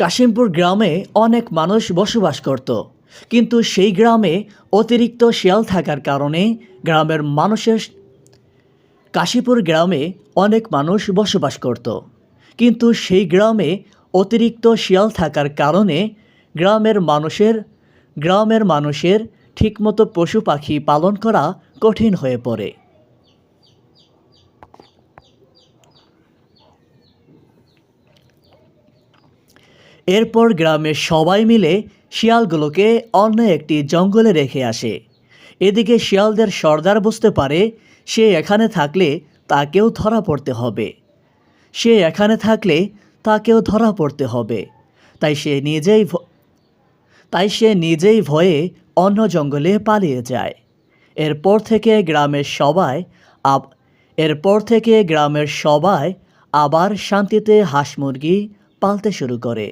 কাশিমপুর গ্রামে অনেক মানুষ বসবাস করত। কিন্তু সেই গ্রামে অতিরিক্ত শিয়াল থাকার কারণে গ্রামের মানুষের কাশীপুর গ্রামে অনেক মানুষ বসবাস করত। কিন্তু সেই গ্রামে অতিরিক্ত শিয়াল থাকার কারণে গ্রামের মানুষের গ্রামের মানুষের ঠিকমতো পশু পাখি পালন করা কঠিন হয়ে পড়ে। এরপর গ্রামের সবাই মিলে শিয়ালগুলোকে অন্য একটি জঙ্গলে রেখে আসে। এদিকে শিয়ালদের সর্দার বুঝতে পারে সে এখানে থাকলে তাকেও ধরা পড়তে হবে। সে এখানে থাকলে তাকেও ধরা পড়তে হবে। তাই সে নিজেই তাই সে নিজেই ভয়ে অন্য জঙ্গলে পালিয়ে যায়। এরপর থেকে গ্রামের সবাই আব এরপর থেকে গ্রামের সবাই আবার শান্তিতে হাঁস মুরগি পালতে শুরু করে।